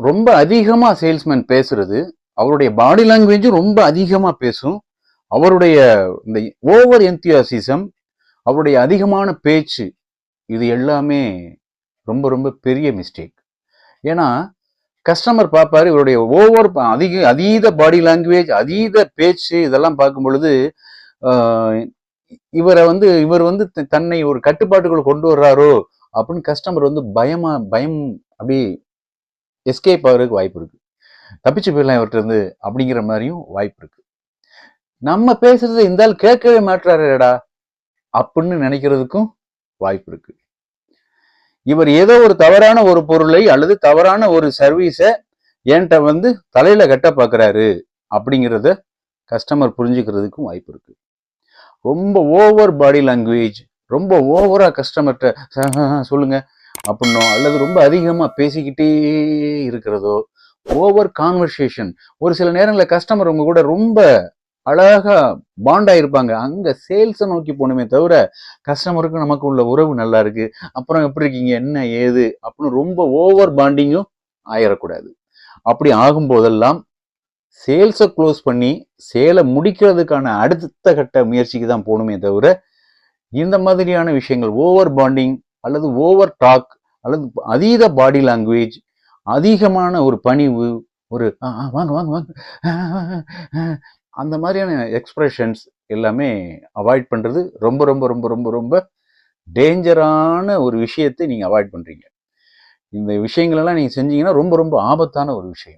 ரொம்ப அதிகமாக சேல்ஸ்மேன் பேசுறது அவருடைய பாடி லாங்குவேஜும் ரொம்ப அதிகமாக பேசும் அவருடைய இந்த ஓவர் எந்தியாசிசம் அவருடைய அதிகமான பேச்சு இது எல்லாமே ரொம்ப ரொம்ப பெரிய மிஸ்டேக் ஏன்னா கஸ்டமர் பார்ப்பாரு இவருடைய ஓவர் அதிக அதீத பாடி லாங்குவேஜ் அதீத பேச்சு இதெல்லாம் பார்க்கும் பொழுது இவரை வந்து இவர் வந்து த- தன்னை ஒரு கட்டுப்பாட்டுக்குள்ள கொண்டு வர்றாரோ அப்படின்னு கஸ்டமர் வந்து பயமா பயம் அப்படி எஸ்கேப் ஆகிறதுக்கு வாய்ப்பு இருக்குது தப்பிச்சு போயிடலாம் இவர்கிட்ட இருந்து அப்படிங்கிற மாதிரியும் வாய்ப்பு இருக்குது நம்ம பேசுறது இந்த ஆள் கேட்கவே மாட்டுறாருடா அப்படின்னு நினைக்கிறதுக்கும் வாய்ப்பு இருக்கு. இவர் ஏதோ ஒரு தவறான ஒரு பொருளை அல்லது தவறான ஒரு சர்வீஸை என்கிட்ட வந்து தலையில கட்ட பார்க்குறாரு அப்படிங்கிறத கஸ்டமர் புரிஞ்சுக்கிறதுக்கும் வாய்ப்பு இருக்கு. ரொம்ப ஓவர் பாடி லாங்குவேஜ் ரொம்ப ஓவரா கஸ்டமர்கிட்ட சொல்லுங்க. அப்படின்னோ அல்லது ரொம்ப அதிகமாக பேசிக்கிட்டே இருக்கிறதோ ஓவர் கான்வர்சேஷன் ஒரு சில நேரங்களில் கஸ்டமர் உங்க கூட ரொம்ப அழகா பாண்ட் ஆயிருப்பாங்க. அங்க சேல்ஸை நோக்கி போகணுமே தவிர கஸ்டமருக்கும் நமக்கு உள்ள உறவு நல்லா இருக்கு. அப்புறம் எப்படி இருக்கீங்க? என்ன? ஏது? அப்படின்னு ரொம்ப ஓவர் பாண்டிங்கும் ஆயிடக்கூடாது அப்படி ஆகும்போதெல்லாம் சேல்ஸை க்ளோஸ் பண்ணி சேலை முடிக்கிறதுக்கான அடுத்த கட்ட முயற்சிக்கு தான் போகணுமே தவிர இந்த மாதிரியான விஷயங்கள் ஓவர் பாண்டிங் அல்லது ஓவர் டாக் அல்லது அதீத பாடி லாங்குவேஜ் அதிகமான ஒரு பணிவு ஒரு வாங்க வாங்க வாங்க அந்த மாதிரியான எக்ஸ்ப்ரெஷன்ஸ் எல்லாமே அவாய்ட் பண்ணுறது ரொம்ப ரொம்ப ரொம்ப ரொம்ப ரொம்ப டேஞ்சரான ஒரு விஷயத்தை நீங்கள் அவாய்ட் பண்ணுறீங்க இந்த விஷயங்களெல்லாம் நீங்கள் செஞ்சீங்கன்னா ரொம்ப ரொம்ப ஆபத்தான ஒரு விஷயம்.